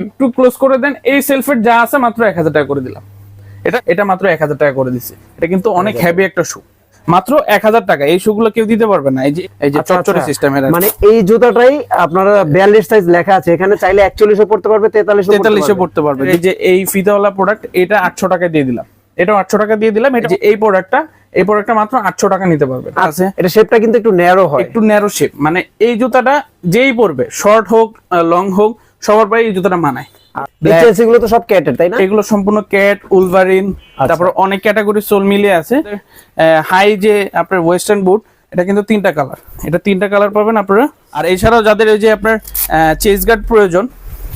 একটু ক্লোজ করে দেন এই সেলফের যা আছে মাত্র এক হাজার টাকা করে দিলাম। এটা এটা মাত্র এক হাজার টাকা করে দিচ্ছে এটা কিন্তু অনেক হেভি একটা শু মাত্র এক হাজার টাকা। এই শুগুলো কেউ দিতে পারবে না। এই যে এই যে আচ্ছা, চচ্চড়ি আচ্ছা। সিস্টেমের মানে এই জুতাটাই আপনারা বিয়াল্লিশ সাইজ লেখা আছে। এখানে চাইলে একচল্লিশও পড়তে পারবে তেতাল্লিশ তেতাল্লিশে পড়তে পারবে। এই যে এই ফিতাওয়ালা প্রোডাক্ট এটা আটশো টাকা দিয়ে দিলাম। এটা আটশো টাকা দিয়ে দিলাম। এটা যে এই প্রোডাক্টটা এই প্রোডাক্টটা মাত্র আটশো টাকা নিতে পারবে। আছে? এটা শেপটা কিন্তু একটু ন্যারো হয়। একটু ন্যারো শেপ মানে এই জুতাটা যেই পরবে শর্ট হোক লং হোক সবার পায়ে এই জুতাটা মানায়। তো সব ক্যাটের তাই না? এগুলো সম্পূর্ণ ক্যাট উলভারিন আচ্ছা। তারপর অনেক ক্যাটাগরি সোল আছে। হাই যে আপনার ওয়েস্টার্ন বুট এটা কিন্তু তিনটা কালার এটা তিনটা কালার পাবেন আপনারা। আর এছাড়াও যাদের ওই যে আপনার চেস গার্ড প্রয়োজন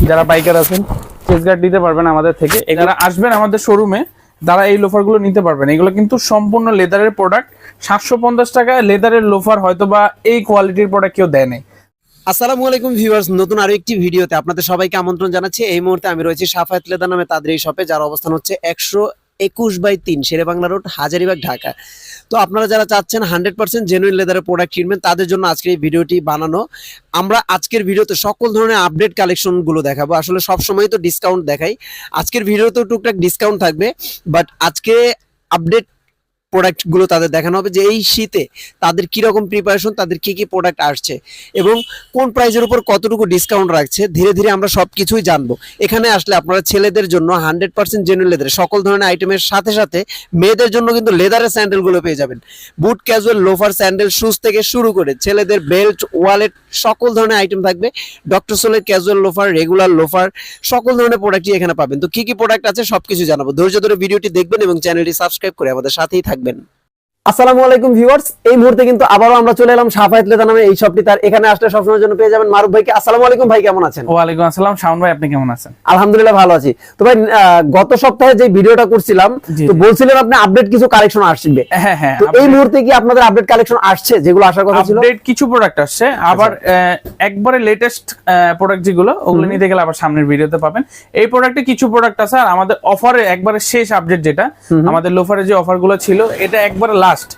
যারা বাইকার আছেন চেস গার্ড দিতে পারবেন আমাদের থেকে। যারা আসবেন আমাদের শোরুমে তারা এই লোফারগুলো নিতে পারবেন। এগুলো কিন্তু সম্পূর্ণ লেদারের প্রোডাক্ট সাতশো পঞ্চাশ টাকা লেদারের লোফার হয়তো বা এই কোয়ালিটির প্রোডাক্ট কেউ দেয় নাই। আসসালামু আলাইকুম ভিউয়ার্স, নতুন আরও একটি ভিডিওতে আপনাদের সবাইকে আমন্ত্রণ জানাচ্ছি। এই মুহূর্তে আমি রয়েছি সাফায়াত লেদা নামে তাদের এই শপে যার অবস্থান হচ্ছে একশো একুশ বাই তিন শেরেবাংলা রোড হাজারিবাগ, ঢাকা। তো আপনারা যারা চাচ্ছেন হান্ড্রেড পার্সেন্ট জেনুইন লেদারের প্রোডাক্ট কিনবেন, তাদের জন্য আজকের এই ভিডিওটি বানানো। আমরা আজকের ভিডিওতে সকল ধরনের আপডেট কালেকশনগুলো দেখাবো। আসলে সব সময় তো ডিসকাউন্ট দেখাই। আজকের ভিডিওতেও টুকটাক ডিসকাউন্ট থাকবে বাট আজকে আপডেট প্রোডাক্টগুলো তাদের দেখানো হবে যে এই শীতে তাদের কি রকম প্রিপারেশন তাদের কি কি প্রোডাক্ট আসছে এবং কোন প্রাইজের উপর কতটুকু ডিসকাউন্ট রাখছে, ধীরে ধীরে আমরা সব কিছুই জানব। এখানে আসলে আপনারা ছেলেদের জন্য হান্ড্রেড পার্সেন্ট জেনুইন লেদার সকল ধরনের আইটেমের সাথে সাথে মেয়েদের জন্য কিন্তু লেদারের স্যান্ডেলগুলো পেয়ে যাবেন। Boot casual loafer sandal shoes থেকে শুরু করে ছেলেদের বেল্ট ওয়ালেট সকল ধরনের আইটেম থাকবে। ডক্টর সোলের ক্যাজুয়াল লোফার রেগুলার লোফার সকল ধরনের প্রোডাক্টই এখানে পাবেন। তো কি কি প্রোডাক্ট আছে সবকিছু জানাব। ধৈর্য ধরে ভিডিওটি দেখবেন এবং চ্যানেলটি সাবস্ক্রাইব করে আমাদের সাথেই থাকবেন। segmen. আসসালামু আলাইকুম ভিউয়ার্স এই মুহূর্তে কিন্তু আবারও আমরা চলে এলাম সাফায়াত লেদা নামে এই শপটি তার এখানে আসলে সবসময়ের জন্য পেয়ে যাবেন মারুফ ভাইকে। আসসালামু আলাইকুম ভাই কেমন আছেন? ওয়ালাইকুম আসসালাম শাওন ভাই আপনি কেমন আছেন? আলহামদুলিল্লাহ ভালো আছি। তো ভাই গত সপ্তাহে যে ভিডিওটা করছিলাম তো বলছিলেন আপনি আপডেট কিছু কালেকশন আসবে। হ্যাঁ হ্যাঁ তো এই মুহূর্তে কি আপনাদের আপডেট কালেকশন আসছে যেগুলো আসার কথা ছিল? আপডেট কিছু প্রোডাক্ট আসছে আবার একবারে লেটেস্ট প্রোডাক্ট যেগুলো ওগুলো নিতে গেলে আবার সামনের ভিডিওতে পাবেন। এই প্রোডাক্টে কিছু প্রোডাক্ট আছে আর আমাদের অফারে একবারে শেষ আপডেট যেটা আমাদের লোফারে যে অফারগুলো ছিল এটা একবারে লাস্ট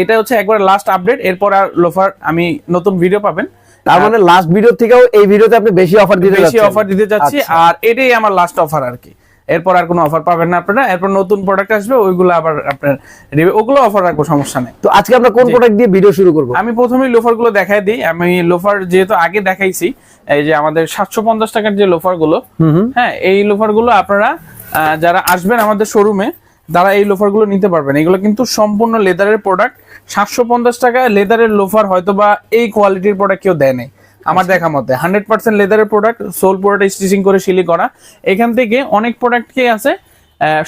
এটা হচ্ছে একবারে লাস্ট আপডেট এরপর আর লোফার আমি নতুন ভিডিও পাবেন। তার মানে লাস্ট ভিডিও থেকেও এই ভিডিওতে আপনি বেশি অফার দিতে বেশি অফার দিতে যাচ্ছি আচ্ছা। আর এটাই আমার লাস্ট অফার আর কি। এরপর আর কোনো অফার পাবেন না আপনারা এরপর নতুন প্রোডাক্ট আসবে ওইগুলো আবার আপনার ওগুলো অফার রাখব সমস্যা নেই। তো আজকে আমরা কোন প্রোডাক্ট দিয়ে ভিডিও শুরু করব? আমি প্রথমেই লোফারগুলো দেখাই দিই আমি লোফার যেহেতু আগে দেখাইছি এই যে আমাদের সাতশো পঞ্চাশ টাকার যে লোফারগুলো হ্যাঁ এই লোফারগুলো আপনারা যারা আসবেন আমাদের শোরুমে তারা এই লোফারগুলো নিতে পারবেন। এগুলো কিন্তু সম্পূর্ণ লেদারের প্রোডাক্ট সাতশো পঞ্চাশ টাকা লেদারের লোফার হয়তো বা এই কোয়ালিটির প্রোডাক্ট কেউ দেয় নাই। আমার দেখা মতে। হান্ড্রেড পার্সেন্ট লেদারের প্রোডাক্ট সোল প্রোডাক্ট স্টিচিং করে সিলি করা। এখান থেকে অনেক প্রোডাক্ট কি আছে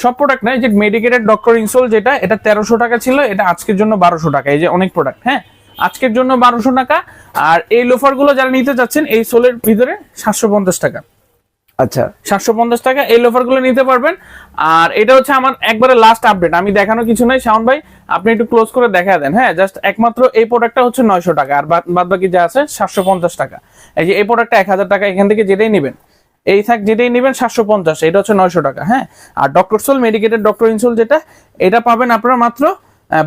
সব প্রোডাক্ট নয় যে মেডিকেটেড ডক্টর ইনসোল যেটা এটা তেরোশো টাকা ছিল এটা আজকের জন্য বারোশো টাকা। এই যে অনেক প্রোডাক্ট হ্যাঁ? আজকের জন্য বারোশো টাকা। আর এই লোফারগুলো যারা নিতে চাচ্ছেন এই সোলের ভিতরে সাতশো পঞ্চাশ টাকা। আচ্ছা। সাতশো পঞ্চাশ টাকা এই লোফারগুলো নিতে পারবেন। আর এটা হচ্ছে আমার একবারে লাস্ট আপডেট আমি দেখানো কিছু আপনি একটু ক্লোজ করে দেন। হ্যাঁ জাস্ট একমাত্র এই প্রোডাক্টটা হচ্ছে নয়শো টাকা, আর বাদ আছে, সাতশো পঞ্চাশ টাকা। যে এই প্রোডাক্টটা এক হাজার টাকা, এখান থেকে যেটাই এই যেটাই নেবেন, সাতশো পঞ্চাশ, এটা হচ্ছে নয়শো টাকা হ্যাঁ? আর ডক্টর সোল ডক্টর ইনসোল যেটা, এটা পাবেন আপনারা মাত্র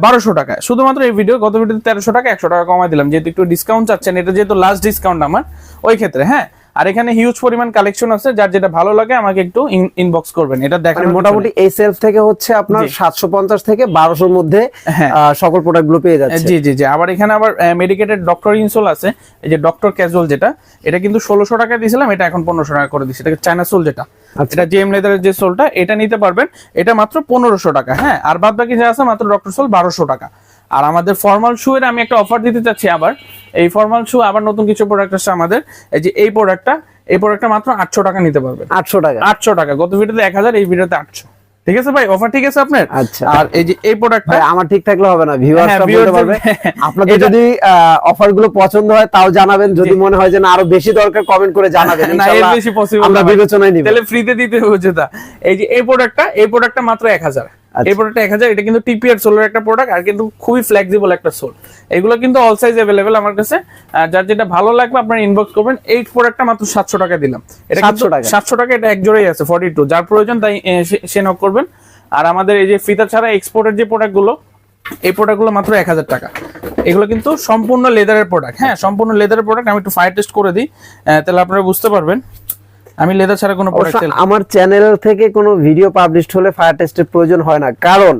বারোশো টাকা শুধুমাত্র এই ভিডিও গত তেরোশো টাকা, একশো টাকা কমাই দিলাম। যেহেতু একটু ডিসকাউন্ট চাচ্ছেন, এটা যেহেতু লাস্ট ডিসকাউন্ট আমার, ওই ক্ষেত্রে হ্যাঁ? আর এখানে হিউজ পরিমাণ কালেকশন আছে যার যেটা ভালো লাগে আমাকে একটু ইনবক্স করবেন। এটা মানে দেখার মোটামুটি এই সেলফ থেকে হচ্ছে আপনার জি। সাতশো পঞ্চাশ থেকে বারোশোর মধ্যে হ্যাঁ। সকল প্রোডাক্টগুলো পেয়ে যাচ্ছে। জি জি জি। আবার এখানে আবার মেডিকেটেড ডক্টর ইনসোল আছে এই যে ডক্টর ক্যাজুয়াল যেটা এটা কিন্তু ষোলোশো টাকা দিয়েছিলাম এটা এখন পনেরোশো টাকা করে দিচ্ছি এটা চায়না সোল যেটা। আচ্ছা। এটা জিএম লেদারের যে সোলটা এটা নিতে পারবেন। এটা মাত্র পনেরোশো টাকা হ্যাঁ। আর বাদ বাকি যা আছে মাত্র ডক্টর সোল বারোশো টাকা। আর আমাদের ফর্মাল শু এর আমি একটা অফার দিতে চাচ্ছি আবার। এই ফর্মাল শু আবার নতুন কিছু প্রোডাক্ট আসছে আমাদের। এই যে এই প্রোডাক্টটা এই প্রোডাক্টটা মাত্র আটশো টাকা নিতে পারবেন আটশো টাকা। আটশো টাকা। গত ভিডিওতে এক হাজার এই ভিডিওতে আটশো। ঠিক আছে ভাই? অফার ঠিক আছে আপনার? আচ্ছা। আর এই যে এই প্রোডাক্টটা ভাই আমার ঠিক থাকলে হবে না। ভিউয়ার হ্যাঁ, বলতে পারবে। আপনাদের যদি অফারগুলো পছন্দ হয় তাও জানাবেন। যদি মনে হয় যে না আরও বেশি দরকার কমেন্ট করে জানাবেন। না এর বেশি পসিবল আমরা বিবেচনায় নিব। তাহলে ফ্রিতে দিতে হবে যেটা এই যে এই প্রোডাক্টটা এই প্রোডাক্টটা মাত্র এক হাজার। আচ্ছা। এই প্রোডাক্টটা এক হাজার এটা কিন্তু টিপিআর সোলের একটা প্রোডাক্ট আর কিন্তু খুবই ফ্লেক্সিবল একটা সোল এগুলো কিন্তু অল সাইজ অ্যাভেলেবেল আমার কাছে। যার যেটা ভালো লাগবে আপনার ইনবক্স করবেন। এই প্রোডাক্টটা মাত্র সাতশো টাকা দিলাম। এটা 700 টাকা? সাতশো টাকা এটা এক জোড়াই আছে ফর্টি টু যার প্রয়োজন তাই সে- নক করবেন। আর আমাদের এই যে ফিতা ছাড়া এক্সপোর্টের যে প্রোডাক্টগুলো এই প্রোডাক্টগুলো মাত্র এক হাজার টাকা। এগুলো কিন্তু সম্পূর্ণ লেদারের প্রোডাক্ট হ্যাঁ সম্পূর্ণ লেদারের প্রোডাক্ট আমি একটু ফায়ার টেস্ট করে দিই। তাহলে আপনারা বুঝতে পারবেন। আমি লেদার ছাড়া কোনো প্রোডাক্ট আমার চ্যানেল থেকে কোনো ভিডিও পাবলিশ হলে ফায়ার টেস্টের প্রয়োজন হয় না। কারণ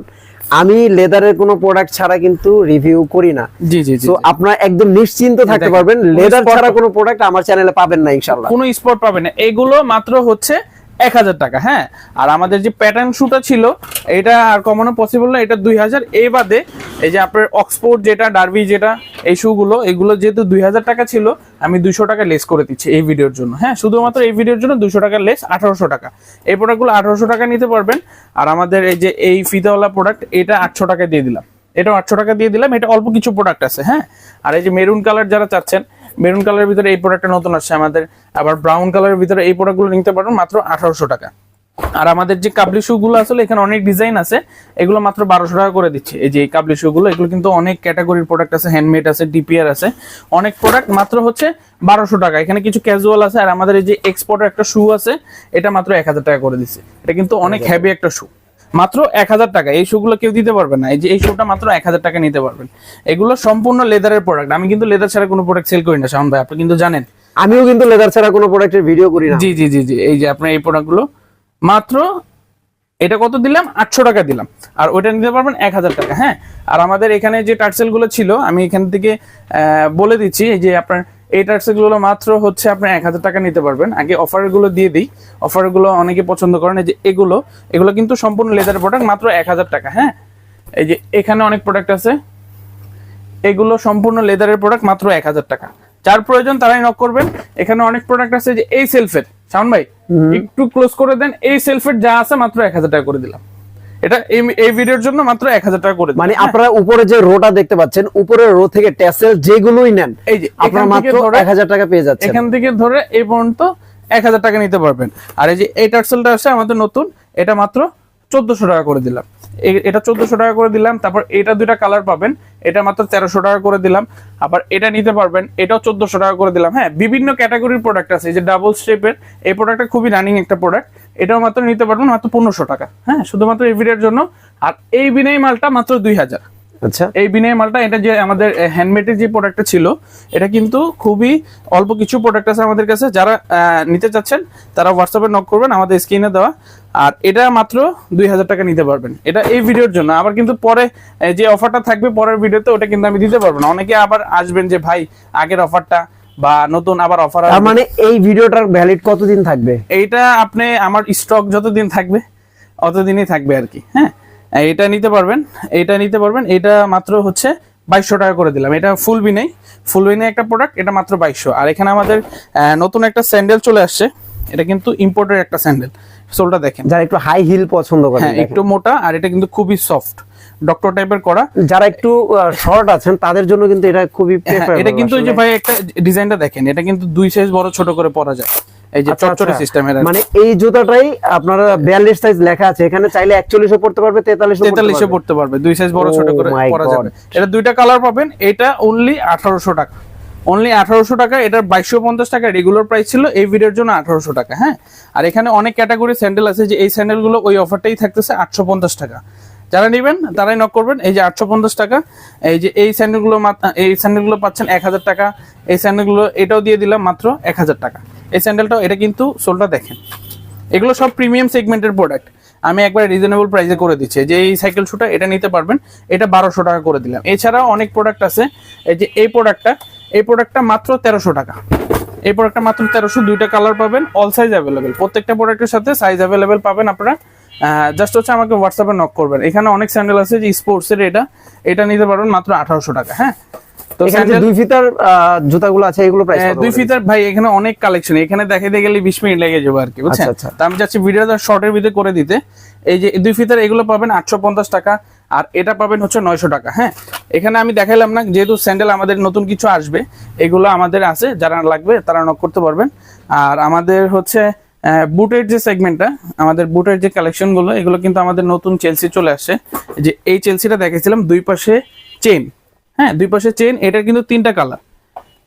আমি লেদারের কোনো প্রোডাক্ট ছাড়া কিন্তু রিভিউ করি না। জি জি জি তো আপনারা একদম নিশ্চিন্ত থাকতে পারবেন লেদার ছাড়া কোনো প্রোডাক্ট আমার চ্যানেলে পাবেন না ইনশাআল্লাহ। কোনো স্পট পাবেন না। এগুলো মাত্র হচ্ছে এক হাজার টাকা হ্যাঁ? আর আমাদের যে প্যাটার্ন শুটা ছিল, এটা আর কমানো পসিবল না, এটা দুই হাজার। এ বাদে এই যে আপনার অক্সফোর্ড যেটা ডার্বি যেটা, এই শুগুলো এগুলো যেহেতু দুই হাজার টাকা ছিল, আমি দুইশো টাকা লেস করে দিচ্ছি এই ভিডিওর জন্য হ্যাঁ? শুধুমাত্র এই ভিডিওর জন্য দুশো টাকার লেস আঠারোশো টাকা। এই প্রোডাক্টগুলো আঠারোশো টাকা নিতে পারবেন। আর আমাদের এই যে এই ফিতাওয়ালা প্রোডাক্ট এটা আটশো টাকা দিয়ে দিলাম। এটা আটশো টাকা দিয়ে দিলাম, এটা অল্প কিছু প্রোডাক্ট আছে হ্যাঁ? আর এই যে মেরুন কালার যারা চাচ্ছেন মেরুন কালারের ভিতরে এই প্রোডাক্টটা নতুন আসছে আমাদের আবার ব্রাউন কালারের ভিতরে এই প্রোডাক্টগুলো নিতে পারবেন মাত্র আঠারোশো টাকা। আর আমাদের যে কাবলি শু গুলো আসলে এখানে অনেক ডিজাইন আছে এগুলো মাত্র বারোশো টাকা করে দিচ্ছে। এই যে এই কাবলি শু গুলো এগুলো কিন্তু অনেক ক্যাটাগরির প্রোডাক্ট আছে হ্যান্ডমেড আছে ডিপিআর আছে অনেক প্রোডাক্ট মাত্র হচ্ছে বারোশো টাকা। এখানে কিছু ক্যাজুয়াল আছে আর আমাদের এই যে এক্সপোর্টের একটা শু আছে এটা মাত্র এক হাজার টাকা করে দিচ্ছে। এটা কিন্তু অনেক হেভি একটা শু মাত্র এক হাজার টাকা। এই শুগুলো কেউ দিতে পারবে না। এই যে এই শুটা মাত্র এক হাজার টাকা নিতে পারবেন। এগুলো সম্পূর্ণ লেদারের প্রোডাক্ট আমি কিন্তু লেদার ছাড়া কোনো প্রোডাক্ট সেল করি না শাহন ভাই। আপনি কিন্তু জানেন। আমিও কিন্তু লেদার ছাড়া কোনো প্রোডাক্টের ভিডিও করি না। জি জি জি জি। এই যে আপনার এই প্রোডাক্টগুলো মাত্র এটা কত দিলাম? আটশো টাকা দিলাম। আর ওইটা নিতে পারবেন এক হাজার টাকা হ্যাঁ? আর আমাদের এখানে যে টার্সেলগুলো ছিল আমি এখান থেকে আহ, বলে দিচ্ছি এই যে আপনার এই টার্সেল মাত্র হচ্ছে আপনি এক হাজার টাকা নিতে পারবেন। আগে অফারগুলো দিয়ে দিই। অফারগুলো অনেকে পছন্দ করেন। এই যে এগুলো এগুলো কিন্তু সম্পূর্ণ লেদার প্রোডাক্ট মাত্র এক হাজার টাকা হ্যাঁ? এই যে এখানে অনেক প্রোডাক্ট আছে। এগুলো সম্পূর্ণ লেদারের প্রোডাক্ট মাত্র এক হাজার টাকা। যার প্রয়োজন তারাই নক করবেন। এখানে অনেক প্রোডাক্ট আছে যে এই সেলফের শাওন ভাই একটু ক্লোজ করে দেন। এই সেলফের যা আছে মাত্র এক হাজার টাকা করে দিলাম। এটা এই ভিডিওর জন্য মাত্র এক হাজার টাকা করে মানে আপনারা উপরে যে রোটা দেখতে পাচ্ছেন উপরের রো থেকে টেসেল যেগুলোই নেন এই যে আপনারা মাত্র ধরে- এক হাজার টাকা পেয়ে যাচ্ছেন। এখান থেকে ধরে এই পর্যন্ত এক হাজার টাকা নিতে পারবেন। আর এই যে এই টার্সেলটা আছে আমাদের নতুন এটা মাত্র চোদ্দশো টাকা করে দিলাম। এটা চোদ্দশো টাকা করে দিলাম তারপর এটা দুইটা কালার পাবেন এটা মাত্র তেরোশো টাকা করে দিলাম। আবার এটা নিতে পারবেন এটাও চোদ্দশো টাকা করে দিলাম। হ্যাঁ বিভিন্ন ক্যাটাগরির প্রোডাক্ট আছে এই যে ডাবল স্টেপের এই প্রোডাক্টটা খুবই রানিং একটা প্রোডাক্ট এটাও মাত্র নিতে পারবেন মাত্র পনেরোশো টাকা। হ্যাঁ শুধুমাত্র এই ভিডিওর জন্য। আর এই বিনয় মালটা মাত্র দুই হাজার। আচ্ছা। এই বিনয় মালটা এটা যে আমাদের হ্যান্ডমেডের যে প্রোডাক্টটা ছিল এটা কিন্তু খুবই অল্প কিছু প্রোডাক্ট আছে আমাদের কাছে। যারা নিতে চাচ্ছেন তারা হোয়াটসঅ্যাপে নক করবেন আমাদের স্ক্রিনে দেওয়া। আর এটা মাত্র দুই হাজার টাকা নিতে পারবেন। এটা এই ভিডিওর জন্য। আবার কিন্তু পরে যে অফারটা থাকবে পরের ভিডিওতে ওটা কিন্তু আমি দিতে পারব না। অনেকে আবার আসবেন যে ভাই আগের অফারটা বা নতুন আবার অফার তার মানে এই ভিডিওটার ভ্যালিড কতদিন থাকবে? এইটা আপনি আমার স্টক যতদিন থাকবে অতদিনই থাকবে আর কি হ্যাঁ? এটা নিতে পারবেন এটা নিতে পারবেন এটা মাত্র হচ্ছে বাইশশো টাকা করে দিলাম। এটা ফুল বিনেই ফুল বিনে একটা প্রোডাক্ট এটা মাত্র বাইশশো। আর এখানে আমাদের নতুন একটা স্যান্ডেল চলে আসছে এটা কিন্তু ইম্পোর্টের একটা স্যান্ডেল সোলটা দেখেন। যারা একটু হাই হিল পছন্দ করেন হ্যাঁ একটু মোটা আর এটা কিন্তু খুবই সফট ডক্টর টাইপের করা। যারা একটু শর্ট আছেন তাদের জন্য কিন্তু এটা খুবই হ্যাঁ, এটা কিন্তু এই যে ভাই একটা ডিজাইনটা দেখেন এটা কিন্তু দুই সাইজ বড় ছোট করে পরা যায়। এই যে আচ্ছা, চটচটে আচ্ছা। সিস্টেমের মানে এই জুতাটাই আপনারা বিয়াল্লিশ সাইজ লেখা আছে এখানে চাইলে একচল্লিশও পড়তে পারবে তেতাল্লিশও তেতাল্লিশে পড়তে পারবে দুই সাইজ বড় ছোট Oh করে পরা যাবে। এটা দুইটা কালার পাবেন এটা অনলি আঠারোশো টাকা। অনলি আঠারোশো টাকা, এটার বাইশশো পঞ্চাশ টাকা রেগুলার প্রাইস ছিল, এই ভিডিওর জন্য আঠারোশো টাকা হ্যাঁ? আর এখানে অনেক ক্যাটাগরি স্যান্ডেল আছে যে এই স্যান্ডেলগুলো ওই অফারটাই থাকতেছে আটশো পঞ্চাশ টাকা। যারা নেবেন, তারাই নক করবেন, এই যে আটশো পঞ্চাশ টাকা, এই যে এই স্যান্ডেলগুলো এই স্যান্ডেলগুলো পাচ্ছেন এক হাজার টাকা, এই স্যান্ডেলগুলো এটাও দিয়ে দিলাম মাত্র এক হাজার টাকা। এই স্যান্ডেলটাও এটা কিন্তু সোলটা দেখেন। এগুলো সব প্রিমিয়াম সেগমেন্টের প্রোডাক্ট আমি একবার রিজনেবল প্রাইসে করে দিচ্ছি। যে এই সাইকেল শুটা এটা নিতে পারবেন, এটা বারোশো টাকা করে দিলাম। এছাড়াও অনেক প্রোডাক্ট আছে। এই যে এই প্রোডাক্টটা এই প্রোডাক্টটা মাত্র তেরোশো টাকা। এই প্রোডাক্টটা মাত্র তেরোশো দুইটা কালার পাবেন অল সাইজ অ্যাভেলেবেল প্রত্যেকটা প্রোডাক্টের সাথে সাইজ অ্যাভেলেবেল পাবেন আপনারা। জাস্ট হচ্ছে আমাকে হোয়াটসঅ্যাপে নক করবেন। এখানে অনেক স্যান্ডেল আছে যে স্পোর্টসের এটা। এটা নিতে পারবেন মাত্র আঠারোশো টাকা হ্যাঁ? তো এখানে যে দুই ফিতার জুতাগুলো আছে এগুলো প্রাইস হ্যাঁ, দুই ফিতার ভাই এখানে অনেক কালেকশন এখানে দেখাইতে গেলে বিশ মিনিট লেগে যাবে আর কি বুঝছেন? আচ্ছা, আচ্ছা। তো আমি চাচ্ছি ভিডিওটা শর্টের ভিতরে করে দিতে। এই যে দুই ফিতার এগুলো পাবেন আটশো পঞ্চাশ টাকা। আর এটা পাবেন হচ্ছে নয়শো টাকা হ্যাঁ? এখানে আমি দেখালাম না, যেহেতু স্যান্ডেল আমাদের নতুন কিছু আসবে, এগুলো আমাদের আছে, যারা লাগবে তারা নক করতে পারবেন। আর আমাদের হচ্ছে বুটের যে সেগমেন্টটা আমাদের বুটের যে কালেকশনগুলো এগুলো কিন্তু আমাদের নতুন চেলসি চলে আসছে যে এই চেলসিটা দেখেছিলাম দুই পাশে চেন হ্যাঁ? দুই পাশে চেন এটার কিন্তু তিনটা কালার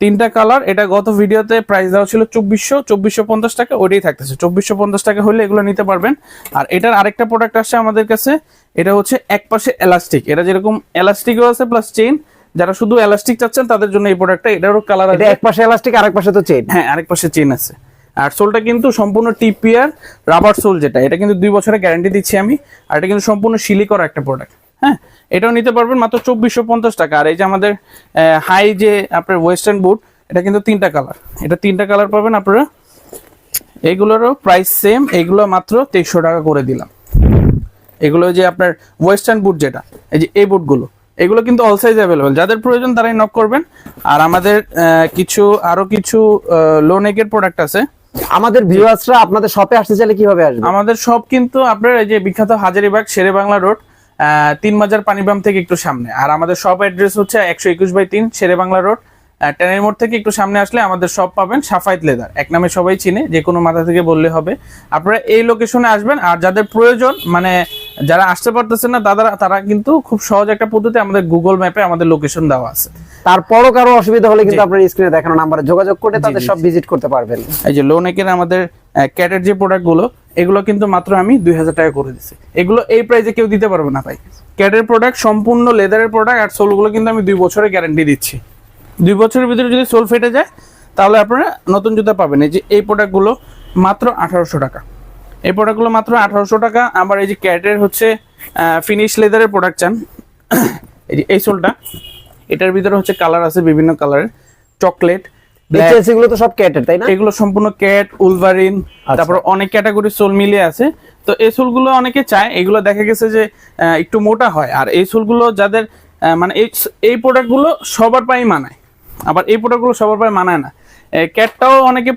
তিনটা কালার এটা গত ভিডিওতে প্রাইস দেওয়া ছিল চব্বিশশো চব্বিশশো পঞ্চাশ টাকা ওইটাই থাকতেছে। চব্বিশশো পঞ্চাশ টাকা হলে এগুলো নিতে পারবেন। আর এটার আরেকটা প্রোডাক্ট আসছে আমাদের কাছে এটা হচ্ছে এক পাশে এলাস্টিক এটা যেরকম এলাস্টিকও আছে প্লাস চেইন যারা শুধু এলাস্টিক চাচ্ছেন তাদের জন্য এই প্রোডাক্টটা এটারও কালার আছে। এক পাশে এলাস্টিক আরেক পাশে তো চেইন হ্যাঁ আরেক পাশে চেইন আছে। আর সোলটা কিন্তু সম্পূর্ণ টিপিয়ার রাবার সোল যেটা এটা কিন্তু দুই বছরের গ্যারান্টি দিচ্ছি আমি। আর এটা কিন্তু সম্পূর্ণ সিলি করা একটা প্রোডাক্ট হ্যাঁ এটাও নিতে পারবেন মাত্র চব্বিশশো পঞ্চাশ টাকা। আর এই যে আমাদের হাই যে আপনার ওয়েস্টার্ন বুট এটা কিন্তু তিনটা কালার এটা তিনটা কালার পাবেন আপনারা। এগুলোরও প্রাইস সেম এগুলো মাত্র তেইশশো টাকা করে দিলাম। এগুলো যে আপনার ওয়েস্টার্ন বুট যেটা এই যে এই বুটগুলো এগুলো কিন্তু অল সাইজ অ্যাভেলেবেল যাদের প্রয়োজন তারাই নক করবেন। আর আমাদের কিছু আরও কিছু লো নেকের প্রোডাক্ট আছে। আমাদের ভিউয়ার্সরা আপনাদের শপে আসতে চাইলে কীভাবে আসবে? আমাদের সব কিন্তু আপনার এই যে বিখ্যাত হাজারিবাগ শেরে বাংলা রোড তিন বাজার পানিবাম থেকে একটু সামনে। আর আমাদের শপ অ্যাড্রেস হচ্ছে একশো একুশ বাই তিন শেরে বাংলা রোড টেনের মোড় থেকে একটু সামনে আসলে আমাদের সব পাবেন সাফাইত লেদার এক নামে সবাই চিনে যে কোনো মাথা থেকে বললে হবে। আপনারা এই লোকেশনে আসবেন আর যাদের প্রয়োজন মানে যারা আসতে পারতেছেন না তারা তারা কিন্তু খুব সহজ একটা পদ্ধতি আমাদের গুগল ম্যাপে আমাদের লোকেশন দেওয়া আছে। তারপরও কারও অসুবিধা হলে কিন্তু আপনার স্ক্রিনে দেখানো নাম্বারে যোগাযোগ করে তাদের সব ভিজিট করতে পারবেন। এই যে লোনেকের আমাদের ক্যাটের যে প্রোডাক্টগুলো এগুলো কিন্তু মাত্র আমি দুই হাজার টাকা করে দিচ্ছি এগুলো এই প্রাইসে কেউ দিতে পারবে না ভাই। ক্যাটের প্রোডাক্ট সম্পূর্ণ লেদারের প্রোডাক্ট আর সোলগুলো কিন্তু আমি দুই বছরের গ্যারান্টি দিচ্ছি। দুই বছরের ভিতরে যদি সোল ফেটে যায়, তাহলে আপনারা নতুন জুতা পাবেন। এই যে এই প্রোডাক্টগুলো মাত্র আঠারোশো টাকা। এই প্রোডাক্টগুলো মাত্র আঠারোশো টাকা। আবার এই যে ক্যাটের হচ্ছে ফিনিশ লেদারের প্রোডাক্ট চান। এই যে এই সোলটা এটার ভিতরে হচ্ছে কালার আছে বিভিন্ন কালারের চকলেট ডিটেলস এগুলো তো সব ক্যাটের তাই না? এগুলো সম্পূর্ণ ক্যাট উলভারিন তারপর অনেক ক্যাটাগরি সোল মিলিয়ে আছে। তো এই সোলগুলো অনেকে চায় এগুলো দেখা গেছে যে একটু মোটা হয়। আর এই সোলগুলো যাদের মানে এই প্রোডাক্টগুলো সবার পাই মানায়। আবার এই প্রোডাক্টগুলো সবার পাই মানায় না। ক্যাটটাও অনেকে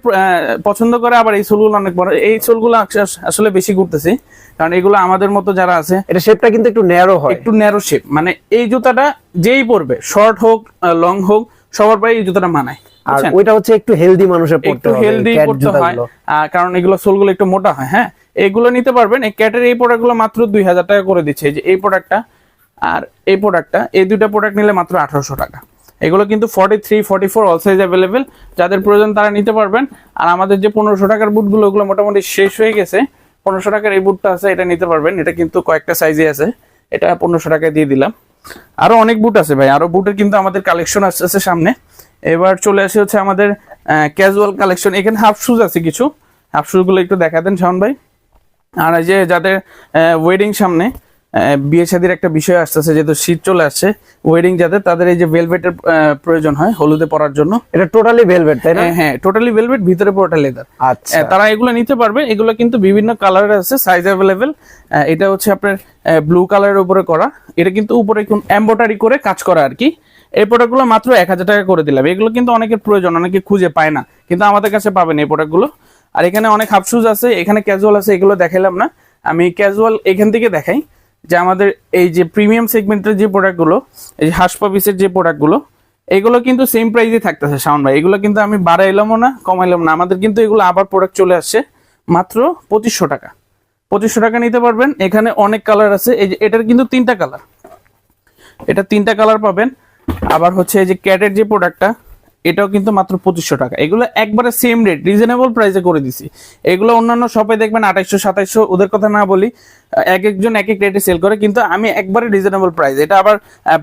পছন্দ করে আবার এই সোলগুলো অনেক বড়। এই সোলগুলো আস- আসলে বেশি ঘুরতেছি কারণ এগুলো আমাদের মতো যারা আছে এটা শেপটা কিন্তু একটু ন্যারো হয়। একটু ন্যারো শেপ মানে এই জুতাটা যেই পরবে শর্ট হোক লং হোক সবার পাই এই জুতাটা মানায়। আর ওইটা হচ্ছে একটু হেলদি মানুষের পড়তে হবে হেলদি করতে হয়। কারণ এগুলো সোলগুলো একটু মোটা হয় হ্যাঁ? এগুলো নিতে পারবেন এই ক্যাটের এই প্রোডাক্টগুলো মাত্র দুই হাজার টাকা করে দিচ্ছে। এই যে এই প্রোডাক্টটা আর এই প্রোডাক্টটা এই প্রোডাক্ট নিলে মাত্র আঠারোশো টাকা। এগুলো কিন্তু forty three forty four all size available যাদের প্রয়োজন তারা নিতে পারবেন। আর আমাদের যে পনেরোশো টাকার বুটগুলো ওগুলো মোটামুটি শেষ হয়ে গেছে। পনেরোশো টাকার এই বুটটা আছে এটা নিতে পারবেন। এটা কিন্তু কয়েকটা সাইজে আছে। এটা পনেরোশো টাকায় দিয়ে দিলাম। আরও অনেক বুট আছে ভাই। আরও বুটের কিন্তু আমাদের কালেকশন আসছে সামনে। এবার চলে আসে হচ্ছে আমাদের ক্যাজুয়াল কালেকশন এখানে হাফ শুজ আছে কিছু। হাফ শুজগুলো একটু দেখা দেন শাওন ভাই। আর এই যে যাদের ওয়েডিং সামনে বিয়ে শাদির একটা বিষয় আসতেছে যেহেতু শীত চলে আসছে ওয়েডিং যাদের তাদের এই যে ভেলভেটের প্রয়োজন হয় হলুদে পরার জন্য। এটা টোটালি ভেলভেট তাই না? হ্যাঁ, হ্যাঁ টোটালি ভেলভেট ভিতরে পুরোটা লেদার আচ্ছা। তারা এগুলো নিতে পারবে। এগুলো কিন্তু বিভিন্ন কালারের আছে সাইজ অ্যাভেলেবেল এটা হচ্ছে আপনার ব্লু কালারের উপরে করা। এটা কিন্তু উপরে এম্বোটারি করে কাজ করা আর কি। এই প্রোডাক্টগুলো মাত্র এক হাজার টাকা করে দিলাম। এগুলো কিন্তু অনেকের প্রয়োজন, অনেকে খুঁজে পায় না, কিন্তু আমাদের কাছে পাবেন এই প্রোডাক্টগুলো আর এখানে অনেক হাফ শুজ আছে, এখানে ক্যাজুয়াল আছে, এগুলো দেখাইলাম না। আমি ক্যাজুয়াল এখান থেকে দেখাই যে আমাদের এই যে প্রিমিয়াম সেগমেন্টের যে প্রোডাক্টগুলো এই যে হাসপাবিসের যে প্রোডাক্টগুলো এগুলো কিন্তু সেম প্রাইসে থাকতেছে সাউন্ড ভাই। এগুলো কিন্তু আমি বাড়াইলামও না কমাইলাম না। আমাদের কিন্তু এগুলো আবার প্রোডাক্ট চলে আসছে মাত্র পঁচিশশো টাকা। পঁচিশশো টাকা নিতে পারবেন। এখানে অনেক কালার আছে। এই যে এটার কিন্তু তিনটা কালার এটা তিনটা কালার পাবেন। আবার হচ্ছে এই যে ক্যাটের যে প্রোডাক্টটা এটাও কিন্তু মাত্র পঁচিশশো টাকা। এগুলো একবারে সেম রেট রিজনেবল প্রাইসে করে দিছি। এগুলো অন্যান্য শপে দেখবেন আঠাইশশো সাতাইশশো ওদের কথা না বলি এক একজন এক এক রেটে সেল করে কিন্তু আমি একবারে রিজনেবল প্রাইস এটা আবার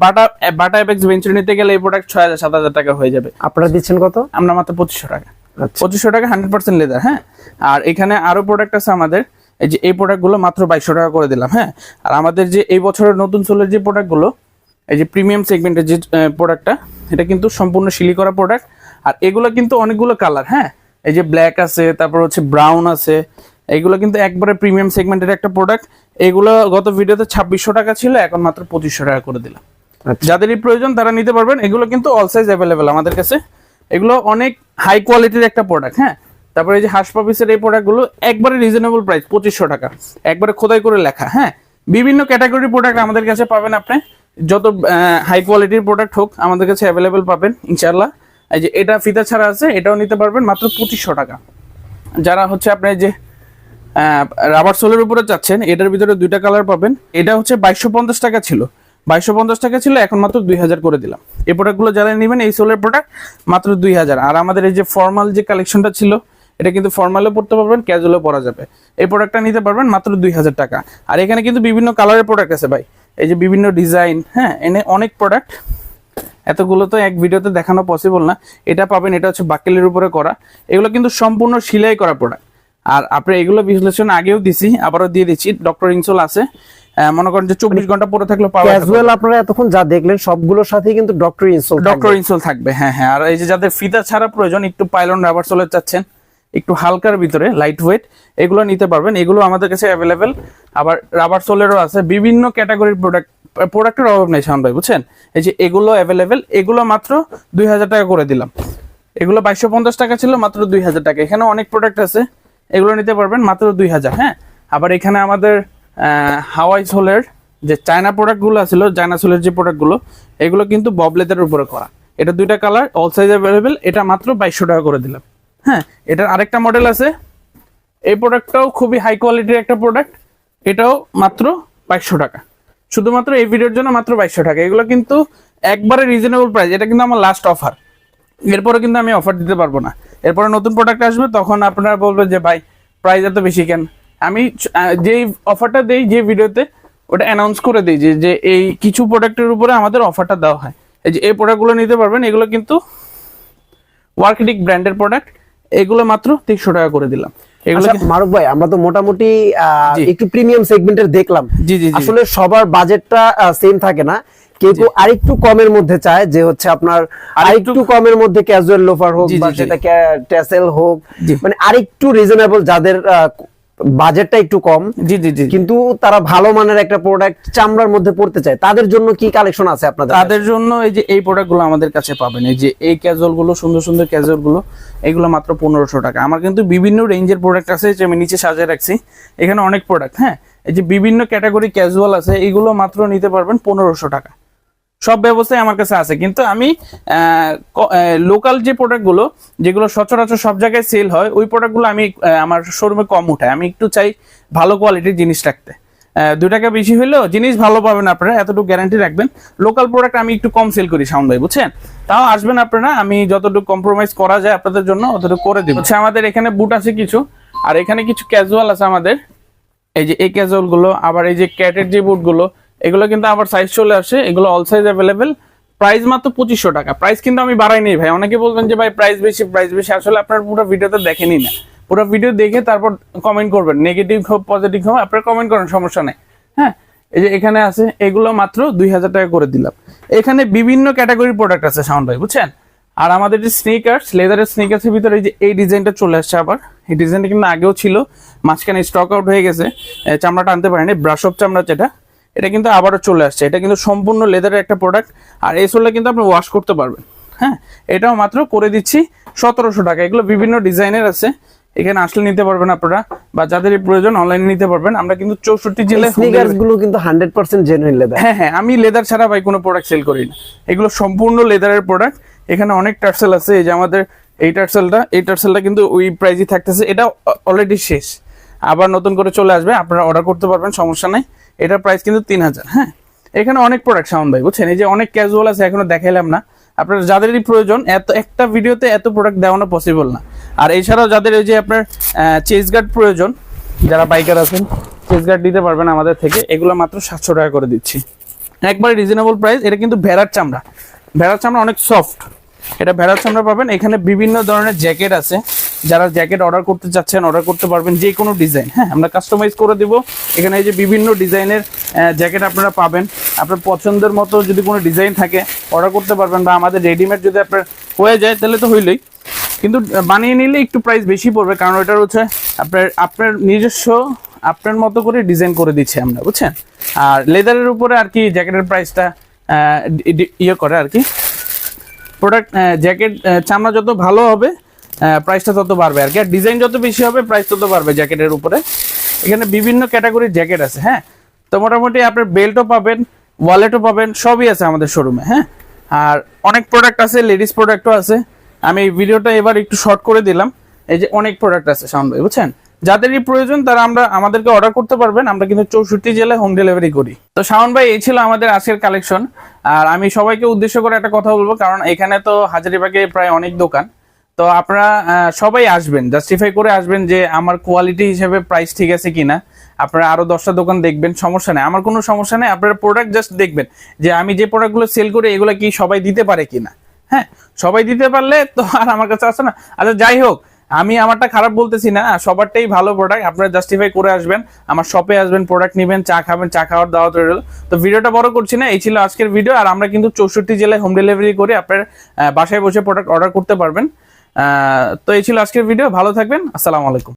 বাটা বাটা এফেক্স ভেঞ্চার নিতে গেলে এই প্রোডাক্ট ছয় হাজার সাত হাজার টাকা হয়ে যাবে। আপনারা দিচ্ছেন কত? আমরা মাত্র পঁচিশশো টাকা। আচ্ছা। পঁচিশশো টাকা হান্ড্রেড পার্সেন্ট লেদার হ্যাঁ? আর এখানে আরও প্রোডাক্ট আছে আমাদের এই যে এই প্রোডাক্টগুলো মাত্র বাইশশো টাকা করে দিলাম হ্যাঁ? আর আমাদের যে এই বছরের নতুন সোলের যে প্রোডাক্টগুলো এই যে প্রিমিয়াম সেগমেন্টের যে প্রোডাক্টটা এটা কিন্তু সম্পূর্ণ শিলি করা প্রোডাক্ট আর এগুলো কিন্তু অনেকগুলো কালার হ্যাঁ? এই যে ব্ল্যাক আছে তারপর হচ্ছে ব্রাউন আছে এগুলো কিন্তু একবারে প্রিমিয়াম সেগমেন্টের একটা প্রোডাক্ট এগুলো গত ভিডিওতে ছাব্বিশশো টাকা ছিল এখন মাত্র পঁচিশশো টাকা করে দিলাম। আচ্ছা। যাদেরই প্রয়োজন তারা নিতে পারবেন। এগুলো কিন্তু অল সাইজ অ্যাভেলেবেল আমাদের কাছে। এগুলো অনেক হাই কোয়ালিটির একটা প্রোডাক্ট হ্যাঁ? তারপরে এই যে হাসপাপিসের এই প্রোডাক্টগুলো একবারে রিজনেবল প্রাইস পঁচিশশো টাকা। একবারে খোদাই করে লেখা হ্যাঁ? বিভিন্ন ক্যাটাগরির প্রোডাক্ট আমাদের কাছে পাবেন আপনি। যত হাই কোয়ালিটির প্রোডাক্ট হোক, আমাদের কাছে অ্যাভেলেবেল পাবেন ইনশাল্লাহ এই যে এটা ফিতা ছাড়া আছে, এটাও নিতে পারবেন মাত্র পঁচিশশো টাকা। যারা হচ্ছে আপনার যে রাবার সোলের উপরে চাচ্ছেন, এটার ভিতরে দুইটা কালার পাবেন। এটা হচ্ছে বাইশশো পঞ্চাশ টাকা ছিল। বাইশশো পঞ্চাশ টাকা ছিল, এখন মাত্র দুই হাজার করে দিলাম। এই প্রোডাক্টগুলো যারা নেবেন, এই সোলের প্রোডাক্ট মাত্র দুই হাজার। আর আমাদের এই যে ফর্মাল যে কালেকশনটা ছিল, এটা কিন্তু ফর্মালও পড়তে পারবেন ক্যাজুয়ালও পরা যাবে। এই প্রোডাক্টটা নিতে পারবেন মাত্র দুই হাজার টাকা। আর এখানে কিন্তু বিভিন্ন কালারের প্রোডাক্ট আছে ভাই। এই যে বিভিন্ন ডিজাইন হ্যাঁ এনে অনেক প্রোডাক্ট এতগুলো তো এক ভিডিওতে দেখানো পসিবল না। এটা পাবেন এটা হচ্ছে বাকেলের উপরে করা। এগুলো কিন্তু সম্পূর্ণ সেলাই করা প্রোডাক্ট আর আপনি এগুলো বিশ্লেষণ আগেও দিছি আবারও দিয়ে দিচ্ছি। ডক্টর ইনসোল আছে। মনে করেন যে চব্বিশ ঘণ্টা পরে থাকলে পাওয়া ক্যাজুয়াল আপনারা এতক্ষণ যা দেখলেন সবগুলোর সাথেই কিন্তু ডক্টর ইনসোল ডক্টর ইনসোল থাকবে হ্যাঁ হ্যাঁ। আর এই যে যাদের ফিতা ছাড়া প্রয়োজন একটু পাইলন রাবার সোলের চাচ্ছেন। একটু হালকার ভিতরে লাইট ওয়েট এগুলো নিতে পারবেন। এগুলো আমাদের কাছে অ্যাভেলেবেল আবার রাবার সোলেরও আছে। বিভিন্ন ক্যাটাগরির প্রোডাক্ট প্রোডাক্টের অভাব নেই শাওন ভাই, বুঝছেন? এই যে এগুলো অ্যাভেলেবেল এগুলো মাত্র দুই হাজার টাকা করে দিলাম। এগুলো বাইশশো পঞ্চাশ টাকা ছিল, মাত্র দুই হাজার টাকা। এখানে অনেক প্রোডাক্ট আছে। এগুলো নিতে পারবেন, মাত্র দুই হাজার হ্যাঁ? আবার এখানে আমাদের হাওয়াই সোলের যে চায়না প্রোডাক্টগুলো ছিল, চায়না সোলের যে প্রোডাক্টগুলো এগুলো কিন্তু ববলেদের উপরে করা। এটা দুইটা কালার অল সাইজ অ্যাভেলেবেল এটা মাত্র বাইশশো টাকা করে দিলাম। হ্যাঁ এটার আরেকটা মডেল আছে। এই প্রোডাক্টটাও খুবই হাই কোয়ালিটির একটা প্রোডাক্ট এটাও মাত্র বাইশশো টাকা। শুধুমাত্র এই ভিডিওর জন্য মাত্র বাইশশো টাকা। এগুলো কিন্তু একবারে রিজনেবল প্রাইস এটা কিন্তু আমার লাস্ট অফার এরপরে কিন্তু আমি অফার দিতে পারব না। এরপরে নতুন প্রোডাক্ট আসবে, তখন আপনারা বলবেন যে, ভাই প্রাইস এত বেশি কেন? আমি যেই অফারটা দেই যে ভিডিওতে ওটা অ্যানাউন্স করে দিই যে যে এই কিছু প্রোডাক্টের উপরে আমাদের অফারটা দেওয়া হয়। এই যে, এই প্রোডাক্টগুলো নিতে পারবেন। এগুলো কিন্তু ওয়ার্কডিক ব্র্যান্ডের প্রোডাক্ট এগুলো মাত্র তিনশো টাকা করে দিলাম। এগুলো আচ্ছা, কিন্তু- মারুফ ভাই আমরা তো মোটামুটি একটু প্রিমিয়াম সেগমেন্টের দেখলাম। আসলে সবার বাজেটটা সেম থাকে না। কেউ কেউ আরেকটু কমের মধ্যে চায় যে হচ্ছে আপনার আরেকটু কমের মধ্যে ক্যাজুয়াল লোফার হোক বা। সেটা হোক। মানে আরেকটু রিজনেবল যাদের বাজেটটা একটু কম জি জি জি। কিন্তু তারা ভালো মানের একটা প্রোডাক্ট চামড়ার মধ্যে পড়তে চায়। তাদের জন্য কি কালেকশন আছে আপনাদের তাদের জন্য এই যে এই প্রোডাক্টগুলো আমাদের কাছে পাবেন। এই যে এই ক্যাজুয়ালগুলো সুন্দর সুন্দর ক্যাজুয়ালগুলো এগুলো মাত্র পনেরোশো টাকা। আমার কিন্তু বিভিন্ন রেঞ্জের প্রোডাক্ট আছে যে আমি নিচে সাজিয়ে রাখছি। এখানে অনেক প্রোডাক্ট হ্যাঁ? এই যে বিভিন্ন ক্যাটাগরি ক্যাজুয়াল আছে এগুলো মাত্র নিতে পারবেন পনেরোশো টাকা। সব ব্যবস্থাই আমার কাছে আছে। কিন্তু আমি লোকাল যে প্রোডাক্টগুলো যেগুলো সচরাচর সব জায়গায় সেল হয়, ওই প্রোডাক্টগুলো আমি আমার শোরুমে কম উঠাই। আমি একটু চাই ভালো কোয়ালিটির জিনিস রাখতে। দু টাকা বেশি হলেও জিনিস ভালো পাবেন আপনারা, এতটুকু গ্যারান্টি রাখবেন। লোকাল প্রোডাক্ট আমি একটু কম সেল করি সাউন্ড ভাই, বুঝছেন? তাও আসবেন আপনারা, আমি যতটুকু কম্প্রোমাইজ করা যায় আপনাদের জন্য, অতটুকু করে দিব। হচ্ছে আমাদের এখানে বুট আছে কিছু, আর এখানে কিছু ক্যাজুয়াল আছে আমাদের। এই যে এই ক্যাজুয়ালগুলো আবার এই যে ক্যাটের যে বুটগুলো এগুলো কিন্তু আবার সাইজ চলে আসে, এগুলো অল সাইজ অ্যাভেলেবেল প্রাইস মাত্র পঁচিশশো টাকা। প্রাইস কিন্তু আমি বাড়াই নেই ভাই। অনেকে বলবেন যে ভাই প্রাইস বেশি প্রাইস বেশি। আসলে আপনার পুরো ভিডিওতে দেখেনি না। পুরো ভিডিও দেখে তারপর কমেন্ট করবেন। নেগেটিভ হোক পজিটিভ হোক, আপনার কমেন্ট করেন, সমস্যা নেই। হ্যাঁ? এই যে এখানে আছে, এগুলো মাত্র দুই হাজার টাকা করে দিলাম। এখানে বিভিন্ন ক্যাটাগরির প্রোডাক্ট আছে সাউন্ড ভাই, বুঝছেন? আর আমাদের যে স্নিকার্স লেদারের স্নিকার্সের ভিতরে এই যে এই ডিজাইনটা চলে আসছে আবার। এই ডিজাইনটা কিন্তু আগেও ছিল। মাঝখানে স্টক আউট হয়ে গেছে। চামড়াটা আনতে পারেনি ব্রাশ অফ চামড়া যেটা। এটা কিন্তু আবারও চলে আসছে। এটা কিন্তু সম্পূর্ণ লেদারের একটা প্রোডাক্ট আর এই সোলটা কিন্তু আপনি ওয়াশ করতে পারবেন। হ্যাঁ এটাও মাত্র করে দিচ্ছি সতেরোশো টাকা। এগুলো বিভিন্ন ডিজাইনের আছে। এখানে আসলে নিতে পারবেন আপনারা বা যাদের প্রয়োজন অনলাইনে নিতে পারবেন আমরা কিন্তু চৌষট্টি জেলায় স্নিকার্সগুলো কিন্তু হান্ড্রেড পার্সেন্ট জেনুইন লেদার হ্যাঁ হ্যাঁ আমি লেদার ছাড়া ভাই কোনো প্রোডাক্ট সেল করি না। এগুলো সম্পূর্ণ লেদারের প্রোডাক্ট এখানে অনেক টার্সেল আছে এই যে আমাদের এই টার্সেলটা এই টার্সেলটা কিন্তু ওই প্রাইজই থাকতেছে। এটা অলরেডি শেষ। আবার নতুন করে চলে আসবে আপনারা অর্ডার করতে পারবেন সমস্যা নাই। এটার প্রাইস কিন্তু তিন হাজার হ্যাঁ? এখানে অনেক প্রোডাক্ট সাউন্ড ভাই, বুঝছেন? এই যে অনেক ক্যাজুয়াল আছে, এখনও দেখাইলাম না। আপনার যাদেরই প্রয়োজন, এত, একটা ভিডিওতে এত প্রোডাক্ট দেওয়ানো পসিবল না। আর এছাড়াও যাদের ওই যে আপনার চেস গার্ড প্রয়োজন, যারা বাইকার আছেন চেস গার্ড দিতে পারবেন আমাদের থেকে। এগুলো মাত্র সাতশো টাকা করে দিচ্ছি। একবারে রিজনেবল প্রাইস এটা কিন্তু ভেড়ার চামড়া। ভেড়ার চামড়া অনেক সফট এটা ভেড়ার চামড়া পাবেন। এখানে বিভিন্ন ধরনের জ্যাকেট আছে। যারা জ্যাকেট অর্ডার করতে চাচ্ছেন অর্ডার করতে পারবেন যে কোনো ডিজাইন হ্যাঁ আমরা কাস্টমাইজ করে দিব। এখানে এই যে বিভিন্ন ডিজাইনের জ্যাকেট আপনারা পাবেন। আপনার পছন্দের মতো যদি কোনো ডিজাইন থাকে অর্ডার করতে পারবেন বা আমাদের রেডিমেড যদি আপনার হয়ে যায়, তাহলে তো হইলেই। কিন্তু বানিয়ে নিলে একটু প্রাইস বেশি পড়বে, কারণ ওটার হচ্ছে আপনার আপনার নিজস্ব, আপনার মতো করে ডিজাইন করে দিচ্ছে আমরা, বুঝছেন? আর লেদারের উপরে আর কি জ্যাকেটের প্রাইসটা ইয়ে করে আর কি। প্রোডাক্ট জ্যাকেট চামড়া যত ভালো হবে প্রাইসটা তত বাড়বে। আর কি আর ডিজাইন যত বেশি হবে প্রাইস তত বাড়বে জ্যাকেটের উপরে। এখানে বিভিন্ন ক্যাটাগরির জ্যাকেট আছে হ্যাঁ? তো মোটামুটি আপনার বেল্টও পাবেন ওয়ালেটও পাবেন, সবই আছে আমাদের শোরুমে হ্যাঁ? আর অনেক প্রোডাক্ট আছে লেডিস প্রোডাক্টও আছে। আমি ভিডিওটা এবার একটু শর্ট করে দিলাম। এই যে অনেক প্রোডাক্ট আছে ভাই বুঝছেন? যাদেরই প্রয়োজন তারা আমরা, আমাদেরকে অর্ডার করতে পারবেন। আমরা কিন্তু চৌষট্টি জেলায় হোম ডেলিভারি করি। তো শাওন ভাই, এই ছিল আমাদের আজকের কালেকশন আর আমি সবাইকে উদ্দেশ্য করে একটা কথা বলব, কারণ এখানে তো হাজারিবাগে প্রায় অনেক দোকান। তো আপনারা সবাই আসবেন জাস্টিফাই করে আসবেন যে আমার কোয়ালিটি হিসেবে প্রাইস ঠিক আছে কিনা। আপনারা আরও দশটা দোকান দেখবেন, সমস্যা নেই। আমার কোনো সমস্যা নেই, আপনারা প্রোডাক্ট জাস্ট দেখবেন যে আমি যে প্রোডাক্টগুলো সেল করি, এগুলো কি সবাই দিতে পারে কিনা? হ্যাঁ সবাই দিতে পারলে তো আর আমার কাছে আসে না। আচ্ছা যাই হোক আমি আমারটা খারাপ বলতেছি না, সবারটাই ভালো প্রোডাক্ট আপনারা জাস্টিফাই করে আসবেন, আমার শপে আসবেন প্রোডাক্ট নেবেন, চা খাবেন, চা খাওয়ার দাওয়াত রইল। তো ভিডিওটা বড় করছি না, এই ছিল আজকের ভিডিও আর আমরা কিন্তু চৌষট্টি জেলায় হোম ডেলিভারি করে আপনার বাসায় বসে প্রোডাক্ট অর্ডার করতে পারবেন। তো এই ছিল আজকের ভিডিও ভালো থাকবেন, আসসালামু আলাইকুম।